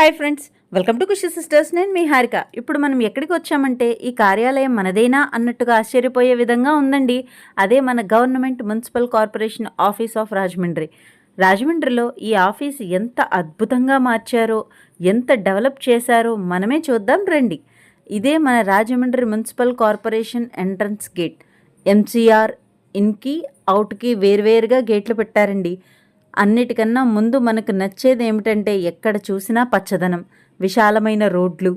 Hi friends welcome to Khushi sisters నేను మీ హారిక. ఇప్పుడు మనం ఎక్కడికి వచ్చామంటే ఈ కార్యాలయం మనదేనా అన్నట్టుగా ఆశ్చర్యపోయే విధంగా ఉందండి. అదే మన government municipal corporation office of Rajahmundry. రాజమండ్రిలో ఈ ఆఫీస్ ఎంత అద్భుతంగా మార్చారో ఎంత డెవలప్ చేశారో మనమే చూద్దాం రండి. ఇదే మన Rajahmundry municipal corporation entrance gate. MCR ఇన్కి అవుట్కి వేరువేరుగా గేట్లు పెట్టారండి. అన్నిటికన్నా ముందు మనకు నచ్చేది ఏమిటంటే ఎక్కడ చూసినా పచ్చదనం విశాలమైన రోడ్లు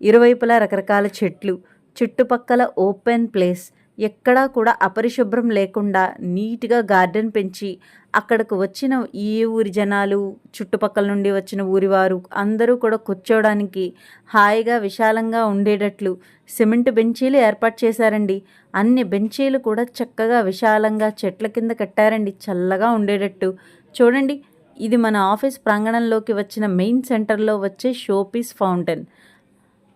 ఇరువైపులా రకరకాల చెట్లు చుట్టుపక్కల ఓపెన్ ప్లేస్ ఎక్కడా కూడా అపరిశుభ్రం లేకుండా నీట్గా గార్డెన్ పెంచి అక్కడికి వచ్చిన ఈ ఊరి జనాలు చుట్టుపక్కల నుండి వచ్చిన ఊరివారు అందరూ కూడా కూర్చోవడానికి హాయిగా విశాలంగా ఉండేటట్లు సిమెంట్ బెంచీలు ఏర్పాటు చేశారండి. అన్ని బెంచీలు కూడా చక్కగా విశాలంగా చెట్ల కింద కట్టారండి. చల్లగా ఉండేటట్టు. చూడండి ఇది మన ఆఫీస్ ప్రాంగణంలోకి వచ్చిన మెయిన్ సెంటర్లో వచ్చే షోపీస్ ఫౌంటైన్.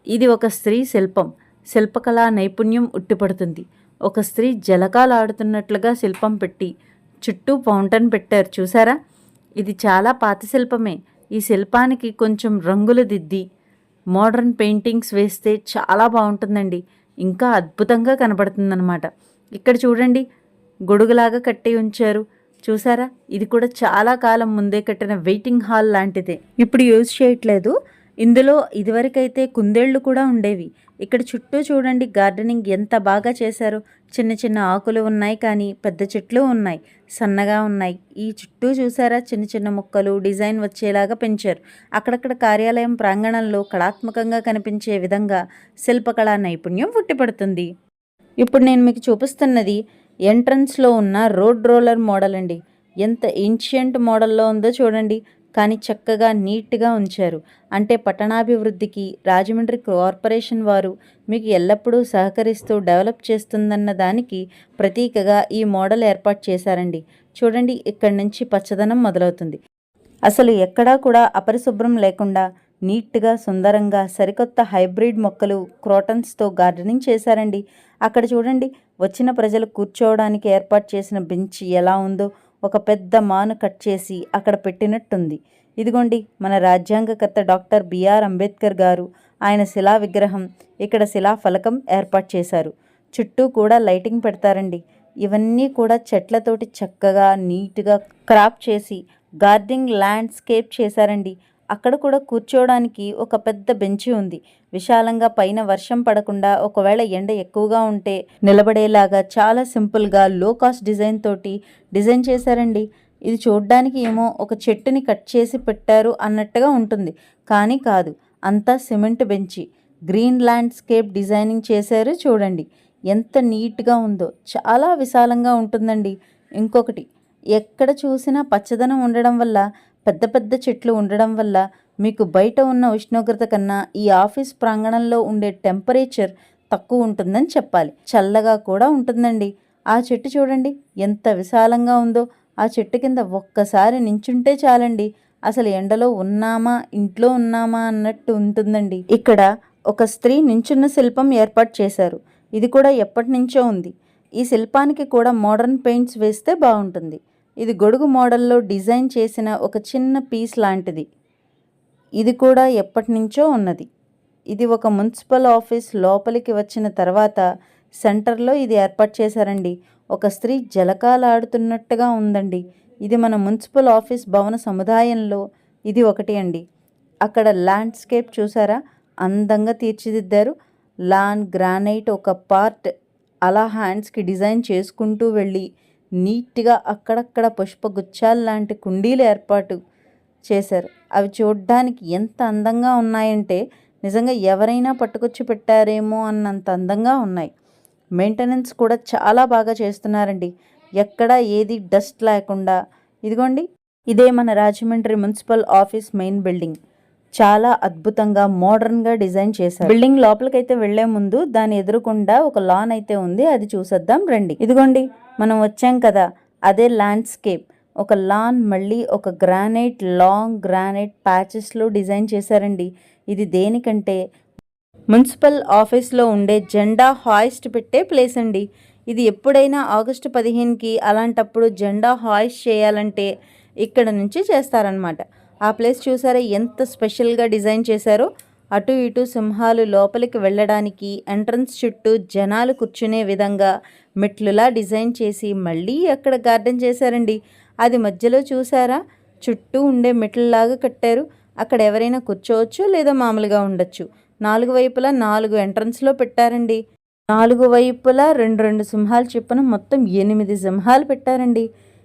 ఇది ఒక స్త్రీ శిల్పం. శిల్పకళా నైపుణ్యం ఉట్టిపడుతుంది. ఒక స్త్రీ జలకాలాడుతున్నట్లుగా శిల్పం పెట్టి చుట్టూ ఫౌంటైన్ పెట్టారు. చూసారా? ఇది చాలా పాత శిల్పమే. ఈ శిల్పానికి కొంచెం రంగులు దిద్ది మోడర్న్ పెయింటింగ్స్ వేస్తే చాలా బాగుంటుందండి. ఇంకా అద్భుతంగా కనబడుతుందన్నమాట. ఇక్కడ చూడండి గొడుగులాగా కట్టి ఉంచారు. చూసారా? ఇది కూడా చాలా కాలం ముందే కట్టిన వెయిటింగ్ హాల్ లాంటిదే. ఇప్పుడు యూజ్ చేయట్లేదు. ఇందులో ఇదివరకైతే కుందేళ్ళు కూడా ఉండేవి. ఇక్కడ చుట్టూ చూడండి గార్డెనింగ్ ఎంత బాగా చేశారో. చిన్న చిన్న ఆకులు ఉన్నాయి కానీ పెద్ద చెట్లు ఉన్నాయి సన్నగా ఉన్నాయి. ఈ చుట్టూ చూసారా? చిన్న చిన్న మొక్కలు డిజైన్ వచ్చేలాగా పెంచారు. అక్కడక్కడ కార్యాలయం ప్రాంగణంలో కళాత్మకంగా కనిపించే విధంగా శిల్పకళా నైపుణ్యం పుట్టిపడుతుంది ఇప్పుడు నేను మీకు చూపిస్తున్నది ఎంట్రన్స్లో ఉన్న రోడ్ రోలర్ మోడల్ అండి. ఎంత ఏన్షియంట్ మోడల్లో ఉందో చూడండి. కానీ చక్కగా నీట్గా ఉంచారు. అంటే పట్టణాభివృద్ధికి రాజమండ్రి కార్పొరేషన్ వారు మీకు ఎల్లప్పుడూ సహకరిస్తూ డెవలప్ చేస్తుందన్న దానికి ప్రతీకగా ఈ మోడల్ ఏర్పాటు చేశారండి. చూడండి ఇక్కడి నుంచి పచ్చదనం మొదలవుతుంది. అసలు ఎక్కడా కూడా అపరిశుభ్రం లేకుండా నీట్గా సుందరంగా సరికొత్త హైబ్రిడ్ మొక్కలు క్రోటన్స్తో గార్డెనింగ్ చేశారండి. అక్కడ చూడండి వచ్చిన ప్రజలు కూర్చోవడానికి ఏర్పాటు చేసిన బెంచ్ ఎలా ఉందో ఒక పెద్ద మాను కట్ చేసి అక్కడ పెట్టినట్టుంది. ఇదిగోండి మన రాజ్యాంగకర్త డాక్టర్ బిఆర్ అంబేద్కర్ గారు ఆయన శిలా విగ్రహం ఇక్కడ శిలా ఫలకం ఏర్పాటు చేశారు. చుట్టూ కూడా లైటింగ్ పెడతారండి. ఇవన్నీ కూడా చెట్లతోటి చక్కగా నీట్గా క్రాప్ చేసి గార్డింగ్ ల్యాండ్స్కేప్ చేశారండి. అక్కడ కూడా కూర్చోవడానికి ఒక పెద్ద బెంచి ఉంది. విశాలంగా పైన వర్షం పడకుండా ఒకవేళ ఎండ ఎక్కువగా ఉంటే నిలబడేలాగా చాలా సింపుల్గా లో కాస్ట్ డిజైన్ తోటి డిజైన్ చేశారండి. ఇది చూడ్డానికి ఏమో ఒక చెట్టుని కట్ చేసి పెట్టారు అన్నట్టుగా ఉంటుంది. కానీ కాదు అంతా cement bench. Green landscape designing చేశారు చూడండి. ఎంత నీట్గా ఉందో చాలా విశాలంగా ఉంటుందండి. ఇంకొకటి ఎక్కడ చూసినా పచ్చదనం ఉండడం వల్ల పెద్ద పెద్ద చెట్లు ఉండడం వల్ల మీకు బయట ఉన్న ఉష్ణోగ్రత కన్నా ఈ ఆఫీస్ ప్రాంగణంలో ఉండే టెంపరేచర్ తక్కువ ఉంటుందని చెప్పాలి. చల్లగా కూడా ఉంటుందండి. ఆ చెట్టు చూడండి ఎంత విశాలంగా ఉందో. ఆ చెట్టు కింద ఒక్కసారి నించుంటే చాలండి. అసలు ఎండలో ఉన్నామా ఇంట్లో ఉన్నామా అన్నట్టు ఉంటుందండి. ఇక్కడ ఒక స్త్రీ నించున్న శిల్పం ఏర్పాటు చేశారు. ఇది కూడా ఎప్పటి నుంచో ఉంది. ఈ శిల్పానికి కూడా మోడర్న్ పెయింట్స్ వేస్తే బాగుంటుంది. ఇది గొడుగు మోడల్లో డిజైన్ చేసిన ఒక చిన్న పీస్ లాంటిది. ఇది కూడా ఎప్పటి నుంచో ఉన్నది. ఇది ఒక మున్సిపల్ ఆఫీస్ లోపలికి వచ్చిన తర్వాత సెంటర్లో ఇది ఏర్పాటు చేశారండి. ఒక స్త్రీ జలకాలాడుతున్నట్టుగా ఉందండి. ఇది మన మున్సిపల్ ఆఫీస్ భవన సముదాయంలో ఇది ఒకటి అండి. అక్కడ ల్యాండ్స్కేప్ చూసారా? అందంగా తీర్చిదిద్దారు. లాన్ గ్రానైట్ ఒక పార్ట్ అలా హ్యాండ్స్కి డిజైన్ చేసుకుంటూ వెళ్ళి నీట్గా అక్కడక్కడ పుష్పగుచ్చాలు లాంటి కుండీలు ఏర్పాటు చేశారు. అవి చూడ్డానికి ఎంత అందంగా ఉన్నాయంటే నిజంగా ఎవరైనా పట్టుకొచ్చి పెట్టారేమో అన్నంత అందంగా ఉన్నాయి. మెయింటెనెన్స్ కూడా చాలా బాగా చేస్తున్నారండి. ఎక్కడ ఏది డస్ట్ లేకుండా. ఇదిగోండి ఇదే మన Rajahmundry municipal office main building. చాలా అద్భుతంగా మోడర్న్గా డిజైన్ చేశారు. బిల్డింగ్ లోపలికైతే వెళ్ళే ముందు దాని ఎదురుకుండా ఒక లాన్ అయితే ఉంది. అది చూసేద్దాం రండి. ఇదిగోండి మనం వచ్చాం కదా అదే ల్యాండ్స్కేప్. ఒక లాన్ మళ్ళీ ఒక గ్రానైట్ లాంగ్ గ్రానైట్ ప్యాచెస్లో డిజైన్ చేశారండి. ఇది దేనికంటే? మున్సిపల్ ఆఫీస్లో ఉండే జెండా హాయిస్ట్ పెట్టే ప్లేస్ అండి. ఇది ఎప్పుడైనా ఆగస్టు పదిహేనుకి అలాంటప్పుడు జెండా హాయిస్ట్ చేయాలంటే ఇక్కడ నుంచి చేస్తారనమాట ఆ ప్లేస్ చూసారా? ఎంత స్పెషల్గా డిజైన్ చేశారో. అటు ఇటు సింహాలు లోపలికి వెళ్ళడానికి ఎంట్రన్స్ చుట్టూ జనాలు కూర్చునే విధంగా మెట్లులా డిజైన్ చేసి మళ్ళీ అక్కడ గార్డెన్ చేశారండి. అది మధ్యలో చూసారా? చుట్టూ ఉండే మెట్లలాగా కట్టారు. అక్కడ ఎవరైనా కూర్చోవచ్చు లేదా మామూలుగా ఉండొచ్చు. నాలుగు వైపులా నాలుగు ఎంట్రన్స్లో పెట్టారండి. నాలుగు వైపులా రెండు రెండు సింహాలు చొప్పున మొత్తం ఎనిమిది సింహాలు పెట్టారండి.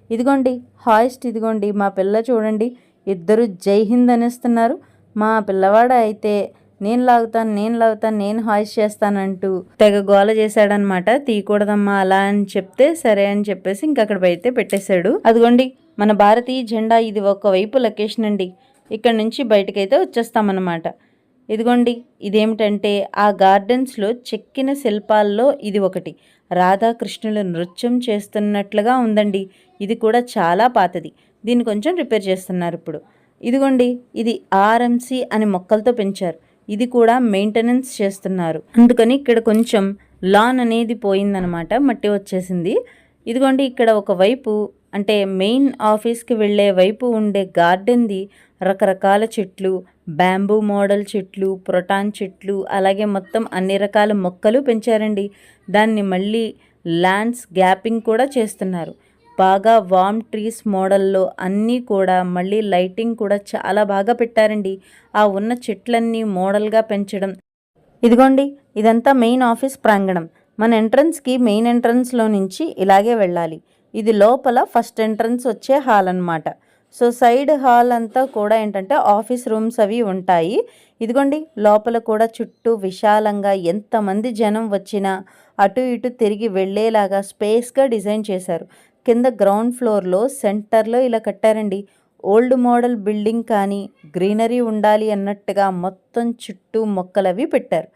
ఇదిగోండి హాయిస్ట్ ఇదిగోండి మా పిల్ల చూడండి. ఇద్దరు జై హింద్ అనేస్తున్నారు. మా పిల్లవాడు అయితే నేను లాగుతాను నేను లాగుతాను నేను హాయిస్ చేస్తానంటూ తెగ గోల చేశాడనమాట తీయకూడదమ్మా అలా అని చెప్తే సరే అని చెప్పేసి ఇంక అక్కడ అయితే పెట్టేశాడు. అదిగోండి మన భారతీయ జెండా ఇది ఒకవైపు లొకేషన్ అండి. ఇక్కడ నుంచి బయటకైతే వచ్చేస్తామన్నమాట. ఇదిగోండి ఇదేమిటంటే ఆ గార్డెన్స్లో చెక్కిన శిల్పాల్లో ఇది ఒకటి. రాధాకృష్ణులు నృత్యం చేస్తున్నట్లుగా ఉందండి. ఇది కూడా చాలా పాతది. దీన్ని కొంచెం రిపేర్ చేస్తున్నారు ఇప్పుడు. ఇదిగోండి ఇది ఆర్ఎంసి అని మొక్కలతో పెంచారు. ఇది కూడా మెయింటెనెన్స్ చేస్తున్నారు. అందుకని ఇక్కడ కొంచెం లాన్ అనేది పోయిందనమాట మట్టి వచ్చేసింది. ఇదిగోండి ఇక్కడ ఒక వైపు అంటే మెయిన్ ఆఫీస్కి వెళ్ళే వైపు ఉండే గార్డెన్ది రకరకాల చెట్లు బ్యాంబూ మోడల్ చెట్లు ప్రొటాన్ చెట్లు అలాగే మొత్తం అన్ని రకాల మొక్కలు పెంచారండి. దాన్ని మళ్ళీ ల్యాండ్స్ గ్యాపింగ్ కూడా చేస్తున్నారు. బాగా వామ్ ట్రీస్ మోడల్లో అన్నీ కూడా మళ్ళీ లైటింగ్ కూడా చాలా బాగా పెట్టారండి. ఆ ఉన్న చెట్లన్నీ మోడల్గా పెంచడం. ఇదిగోండి ఇదంతా మెయిన్ ఆఫీస్ ప్రాంగణం. మన ఎంట్రన్స్కి మెయిన్ ఎంట్రన్స్లో నుంచి ఇలాగే వెళ్ళాలి. ఇది లోపల ఫస్ట్ ఎంట్రన్స్ వచ్చే హాల్ అన్నమాట. సో సైడ్ హాల్ అంతా కూడా ఏంటంటే ఆఫీస్ రూమ్స్ అవి ఉంటాయి. ఇదిగోండి లోపల కూడా చుట్టూ విశాలంగా ఎంతమంది జనం వచ్చినా అటు ఇటు తిరిగి వెళ్ళేలాగా స్పేస్గా డిజైన్ చేశారు. కింద గ్రౌండ్ ఫ్లోర్లో సెంటర్లో ఇలా కట్టారండి. ఓల్డ్ మోడల్ బిల్డింగ్ కానీ గ్రీనరీ ఉండాలి అన్నట్టుగా మొత్తం చుట్టూ మొక్కలు అవి పెట్టారు.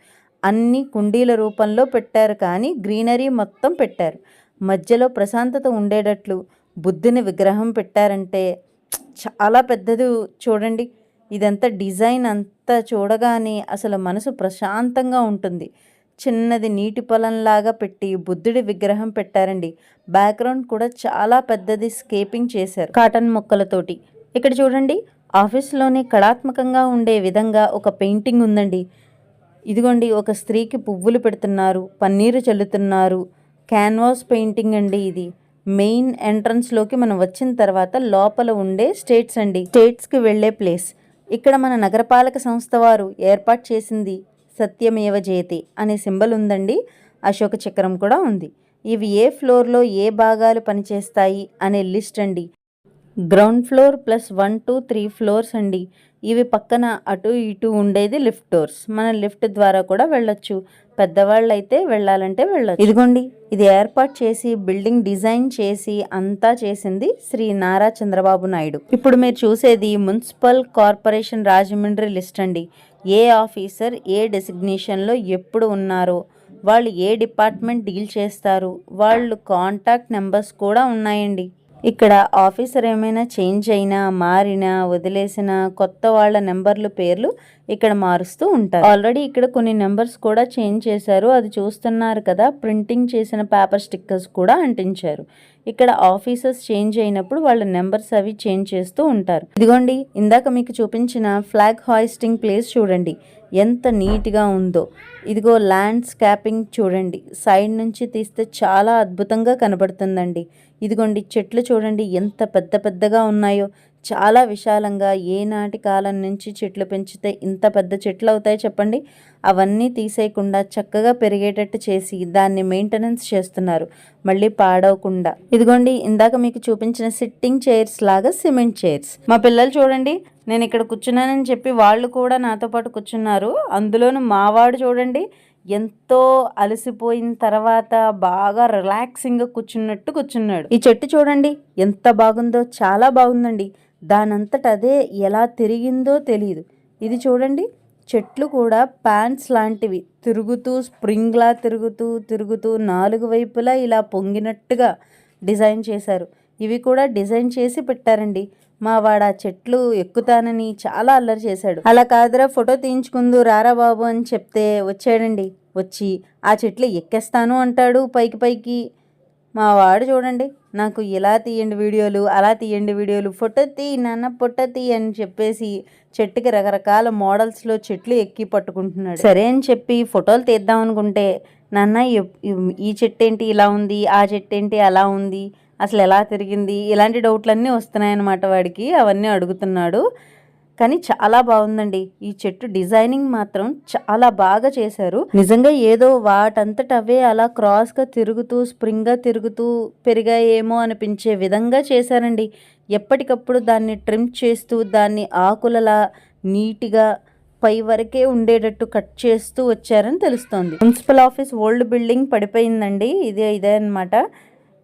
అన్ని కుండీల రూపంలో పెట్టారు కానీ గ్రీనరీ మొత్తం పెట్టారు. మధ్యలో ప్రశాంతత ఉండేటట్లు బుద్ధుని విగ్రహం పెట్టారంటే చాలా పెద్దది చూడండి. ఇదంతా డిజైన్ అంతా చూడగానే అసలు మనసు ప్రశాంతంగా ఉంటుంది. చిన్నది నీటి పొలంలాగా పెట్టి బుద్ధుడి విగ్రహం పెట్టారండి. బ్యాక్గ్రౌండ్ కూడా చాలా పెద్దది స్కేపింగ్ చేశారు. కాటన్ మొక్కలతోటి. ఇక్కడ చూడండి ఆఫీస్లోనే కళాత్మకంగా ఉండే విధంగా ఒక పెయింటింగ్ ఉందండి. ఇదిగోండి ఒక స్త్రీకి పువ్వులు పెడుతున్నారు పన్నీరు చల్లుతున్నారు. క్యాన్వాస్ పెయింటింగ్ అండి ఇది. మెయిన్ ఎంట్రన్స్లోకి మనం వచ్చిన తర్వాత లోపల ఉండే స్టేట్స్ అండి. స్టేట్స్కి వెళ్ళే ప్లేస్. ఇక్కడ మన నగరపాలక సంస్థ వారు ఏర్పాటు చేసింది సత్యమేవ జయతి అనే సింబల్ ఉందండి అశోక చక్రం కూడా ఉంది. ఇవి ఏ ఫ్లోర్లో ఏ భాగాలు పనిచేస్తాయి అనే లిస్ట్ అండి ground floor plus one two three floors అండి. ఇవి పక్కన అటు ఇటు ఉండేది లిఫ్ట్ డోర్స్. మన లిఫ్ట్ ద్వారా కూడా వెళ్ళొచ్చు. పెద్దవాళ్ళు అయితే వెళ్ళాలంటే వెళ్ళొచ్చు. ఇదిగోండి ఇది ఏర్పాటు చేసి బిల్డింగ్ డిజైన్ చేసి అంతా చేసింది శ్రీ నారా చంద్రబాబు నాయుడు. ఇప్పుడు మీరు చూసేది మున్సిపల్ కార్పొరేషన్ రాజమండ్రి లిస్ట్ అండి. ఏ ఆఫీసర్ ఏ డెసిగ్నేషన్లో ఎప్పుడు ఉన్నారో వాళ్ళు ఏ డిపార్ట్మెంట్ డీల్ చేస్తారు వాళ్ళు కాంటాక్ట్ నెంబర్స్ కూడా ఉన్నాయండి. ఇక్కడ ఆఫీసర్ ఏమైనా చేంజ్ అయినా మారినా వదిలేసిన కొత్త వాళ్ళ నెంబర్లు పేర్లు ఇక్కడ మారుస్తూ ఉంటారు. ఆల్రెడీ ఇక్కడ కొన్ని నెంబర్స్ కూడా చేంజ్ చేశారు. అది చూస్తున్నారు కదా ప్రింటింగ్ చేసిన పేపర్ స్టిక్కర్స్ కూడా అంటించారు. ఇక్కడ ఆఫీసర్స్ చేంజ్ అయినప్పుడు వాళ్ళ నెంబర్స్ అవి చేంజ్ చేస్తూ ఉంటారు. ఇదిగోండి ఇందాక మీకు చూపించిన ఫ్లాగ్ హాయిస్టింగ్ ప్లేస్ చూడండి. ఎంత నీట్గా ఉందో. ఇదిగో ల్యాండ్స్కేపింగ్ చూడండి. సైడ్ నుంచి తీస్తే చాలా అద్భుతంగా కనబడుతుందండి. ఇదిగోండి చెట్లు చూడండి ఎంత పెద్ద పెద్దగా ఉన్నాయో. చాలా విశాలంగా ఏనాటి కాలం నుంచి చెట్లు పెంచితే ఇంత పెద్ద చెట్లు అవుతాయి చెప్పండి? అవన్నీ తీసేయకుండా చక్కగా పెరిగేటట్టు చేసి దాన్ని మెయింటెనెన్స్ చేస్తున్నారు. మళ్ళీ పాడవకుండా. ఇదిగోండి ఇందాక మీకు చూపించిన సిట్టింగ్ చైర్స్ లాగా సిమెంట్ చైర్స్. మా పిల్లలు చూడండి నేను ఇక్కడ కూర్చున్నానని చెప్పి వాళ్ళు కూడా నాతో పాటు కూర్చున్నారు. అందులోనూ మావాడు చూడండి ఎంతో అలసిపోయిన తర్వాత బాగా రిలాక్సింగ్గా కూర్చున్నట్టు కూర్చున్నాడు. ఈ చెట్టు చూడండి ఎంత బాగుందో చాలా బాగుందండి. దానంతట అదే ఎలా తిరిగిందో తెలియదు ఇది చూడండి చెట్లు కూడా ప్యాంట్స్ లాంటివి. తిరుగుతూ స్ప్రింగ్లా తిరుగుతూ తిరుగుతూ నాలుగు వైపులా ఇలా పొంగినట్టుగా డిజైన్ చేశారు. ఇవి కూడా డిజైన్ చేసి పెట్టారండి. మా వాడు ఆ చెట్లు ఎక్కుతానని చాలా అల్లరి చేశాడు. అలా కాదురా ఫోటో తీయించుకుందు రారా బాబు అని చెప్తే వచ్చాడండి. వచ్చి ఆ చెట్లు ఎక్కేస్తాను అంటాడు పైకి పైకి. మా వాడు చూడండి నాకు ఇలా తీయండి వీడియోలు అలా తీయండి వీడియోలు ఫోటో తీ నాన్న ఫోటో తీ అని చెప్పేసి చెట్టుకి రకరకాల మోడల్స్లో చెట్లు ఎక్కి పట్టుకుంటున్నాడు. సరే అని చెప్పి ఫోటోలు తీద్దాం అనుకుంటే నాన్న ఈ చెట్టు ఏంటి ఇలా ఉంది ఆ చెట్టు ఏంటి అలా ఉంది అసలు ఎలా తిరిగింది? ఇలాంటి డౌట్లన్నీ వస్తున్నాయన్నమాట వాడికి. అవన్నీ అడుగుతున్నాడు. కానీ చాలా బాగుందండి. ఈ చెట్టు డిజైనింగ్ మాత్రం చాలా బాగా చేశారు. నిజంగా ఏదో వాటంతట అవే అలా క్రాస్గా తిరుగుతూ స్ప్రింగ్గా తిరుగుతూ పెరిగాయేమో అనిపించే విధంగా చేశారండి. ఎప్పటికప్పుడు దాన్ని ట్రిమ్ చేస్తూ దాన్ని ఆకులలా నీట్గా పై వరకే ఉండేటట్టు కట్ చేస్తూ వచ్చారని తెలుస్తోంది. మున్సిపల్ ఆఫీస్ ఓల్డ్ బిల్డింగ్ పడిపోయిందండి. ఇదే ఇదే అన్నమాట.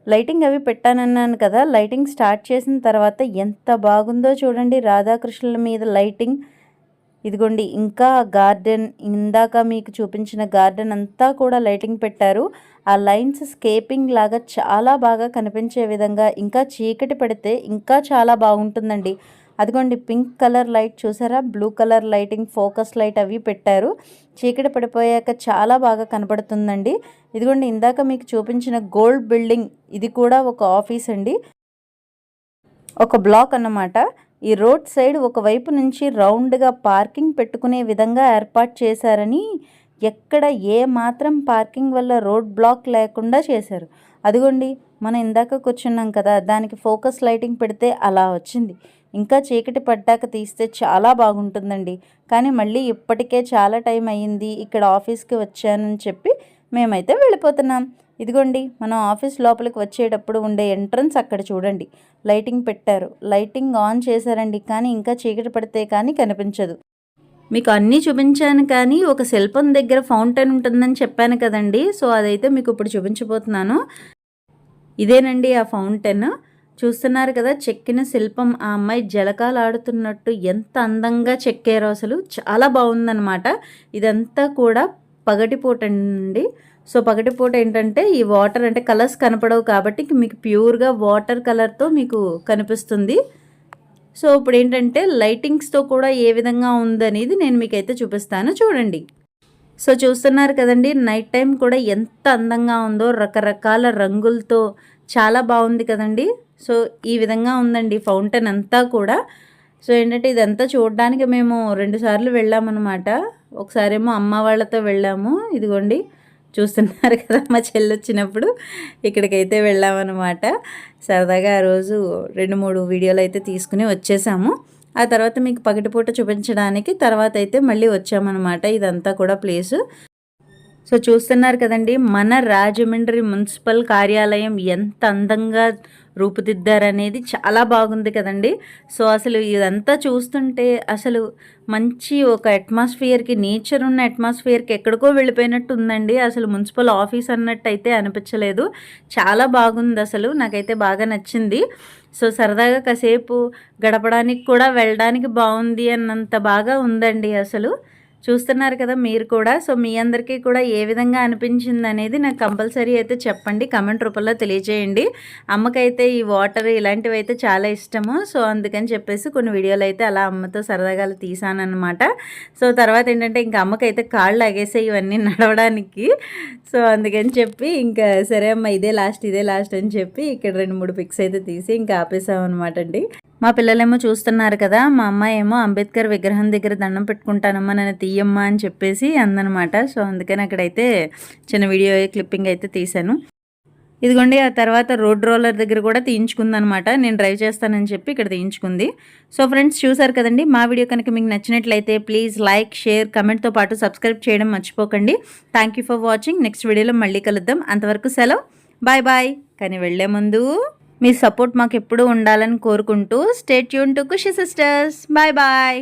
లైటింగ్ అవి పెట్టానన్నాను కదా లైటింగ్ స్టార్ట్ చేసిన తర్వాత ఎంత బాగుందో చూడండి రాధాకృష్ణుల మీద లైటింగ్. ఇదిగోండి ఇంకా గార్డెన్ ఇందాక మీకు చూపించిన గార్డెన్ అంతా కూడా లైటింగ్ పెట్టారు. ఆ లైన్స్ స్కేపింగ్ లాగా చాలా బాగా కనిపించే విధంగా ఇంకా చీకటి పడితే ఇంకా చాలా బాగుంటుందండి. అదిగోండి పింక్ కలర్ లైట్ చూసారా? Blue colour lighting focus light అవి పెట్టారు. చీకటి పడిపోయాక చాలా బాగా కనపడుతుందండి. ఇదిగోండి ఇందాక మీకు చూపించిన గోల్డ్ బిల్డింగ్ ఇది కూడా ఒక ఆఫీస్ అండి. ఒక బ్లాక్ అన్నమాట. ఈ రోడ్ సైడ్ ఒకవైపు నుంచి రౌండ్గా పార్కింగ్ పెట్టుకునే విధంగా ఏర్పాటు చేశారని ఎక్కడ ఏ మాత్రం పార్కింగ్ వల్ల రోడ్ బ్లాక్ లేకుండా చేశారు. అదిగోండి మనం ఇందాక కూర్చున్నాం కదా దానికి ఫోకస్ లైటింగ్ పెడితే అలా వచ్చింది. ఇంకా చీకటి పడ్డాక తీస్తే చాలా బాగుంటుందండి. కానీ మళ్ళీ ఇప్పటికే చాలా టైం అయ్యింది ఇక్కడ ఆఫీస్కి వచ్చానని చెప్పి మేమైతే వెళ్ళిపోతున్నాం. ఇదిగోండి మనం ఆఫీస్ లోపలికి వచ్చేటప్పుడు ఉండే ఎంట్రన్స్ అక్కడ చూడండి. లైటింగ్ పెట్టారు. లైటింగ్ ఆన్ చేశారండి కానీ ఇంకా చీకటి పడితే కానీ కనిపించదు. మీకు అన్నీ చూపించాను కానీ ఒక సెల్ఫోన్ దగ్గర ఫౌంటైన్ ఉంటుందని చెప్పాను కదండి. సో అదైతే మీకు ఇప్పుడు చూపించబోతున్నాను. ఇదేనండి ఆ ఫౌంటైన్. చూస్తున్నారు కదా చెక్కిన శిల్పం ఆ అమ్మాయి జలకాలు ఆడుతున్నట్టు ఎంత అందంగా చెక్కారో అసలు. చాలా బాగుందన్నమాట. ఇదంతా కూడా పగటిపూట అండి. సో పగటిపూట ఏంటంటే ఈ వాటర్ అంటే కలర్స్ కనపడవు కాబట్టి మీకు ప్యూర్గా వాటర్ కలర్తో మీకు కనిపిస్తుంది. సో ఇప్పుడు ఏంటంటే లైటింగ్స్తో కూడా ఏ విధంగా ఉందనేది నేను మీకైతే చూపిస్తాను. చూడండి. సో చూస్తున్నారు కదండి నైట్ టైం కూడా ఎంత అందంగా ఉందో రకరకాల రంగులతో. చాలా బాగుంది కదండి. సో ఈ విధంగా ఉందండి ఫౌంటైన్ అంతా కూడా. సో ఏంటంటే ఇదంతా చూడడానికి మేము రెండుసార్లు వెళ్ళామన్నమాట. ఒకసారేమో అమ్మ వాళ్ళతో వెళ్ళాము. ఇదిగోండి చూస్తున్నారు కదా మా చెల్లి వచ్చినప్పుడు ఇక్కడికైతే వెళ్ళామన్నమాట. సరదాగా ఆ రోజు రెండు మూడు వీడియోలు అయితే తీసుకుని వచ్చేసాము. ఆ తర్వాత మీకు పగటిపూట చూపించడానికి తర్వాత అయితే మళ్ళీ వచ్చామన్నమాట ఇదంతా కూడా ప్లేసు. సో చూస్తున్నారు కదండి మన రాజమండ్రి మున్సిపల్ కార్యాలయం ఎంత అందంగా రూపుదిద్దారనేది చాలా బాగుంది కదండి. సో అసలు ఇదంతా చూస్తుంటే అసలు మంచి ఒక అట్మాస్ఫియర్కి నేచర్ ఉన్న అట్మాస్ఫియర్కి ఎక్కడికో వెళ్ళిపోయినట్టు ఉందండి అసలు మున్సిపల్ ఆఫీస్ అన్నట్టు అయితే అనిపించలేదు. చాలా బాగుంది అసలు నాకైతే బాగా నచ్చింది. సో సరదాగా కాసేపు గడపడానికి కూడా వెళ్ళడానికి బాగుంది అన్నంత బాగా ఉందండి అసలు. చూస్తున్నారు కదా మీరు కూడా. సో మీ అందరికీ కూడా ఏ విధంగా అనిపించింది అనేది నాకు కంపల్సరీ అయితే చెప్పండి. కమెంట్ రూపంలో తెలియజేయండి. అమ్మకైతే ఈ వాటర్ ఇలాంటివి అయితే చాలా ఇష్టము. సో అందుకని చెప్పేసి కొన్ని వీడియోలు అయితే అలా అమ్మతో సరదాగా తీసానమాట సో తర్వాత ఏంటంటే ఇంకా అమ్మకైతే కాళ్ళు అగేసాయి ఇవన్నీ నడవడానికి. సో అందుకని చెప్పి ఇంకా సరే అమ్మ ఇదే లాస్ట్ ఇదే లాస్ట్ అని చెప్పి ఇక్కడ రెండు మూడు పిక్స్ అయితే తీసి ఇంకా ఆపేసామన్నమాట అండి. మా పిల్లలేమో చూస్తున్నారు కదా మా అమ్మాయి ఏమో అంబేద్కర్ విగ్రహం దగ్గర దండం పెట్టుకుంటానమ్మా నన్ను తీయమ్మా అని చెప్పేసి అందనమాట. సో అందుకని అక్కడైతే చిన్న వీడియో క్లిప్పింగ్ అయితే తీశాను. ఇదిగోండి ఆ తర్వాత రోడ్ రోలర్ దగ్గర కూడా తీయించుకుందనమాట. నేను డ్రైవ్ చేస్తానని చెప్పి ఇక్కడ తీయించుకుంది. సో ఫ్రెండ్స్ చూసారు కదండి మా వీడియో కనుక మీకు నచ్చినట్లయితే ప్లీజ్ లైక్ షేర్ కమెంట్తో పాటు సబ్స్క్రైబ్ చేయడం మర్చిపోకండి. Thank you for watching. Next వీడియోలో మళ్ళీ కలుద్దాం. అంతవరకు సెలవు. Bye bye. కానీ వెళ్ళే ముందు మీ సపోర్ట్ మాకు ఎప్పుడూ ఉండాలని కోరుకుంటూ stay Yoon to Khushi sisters. Bye bye.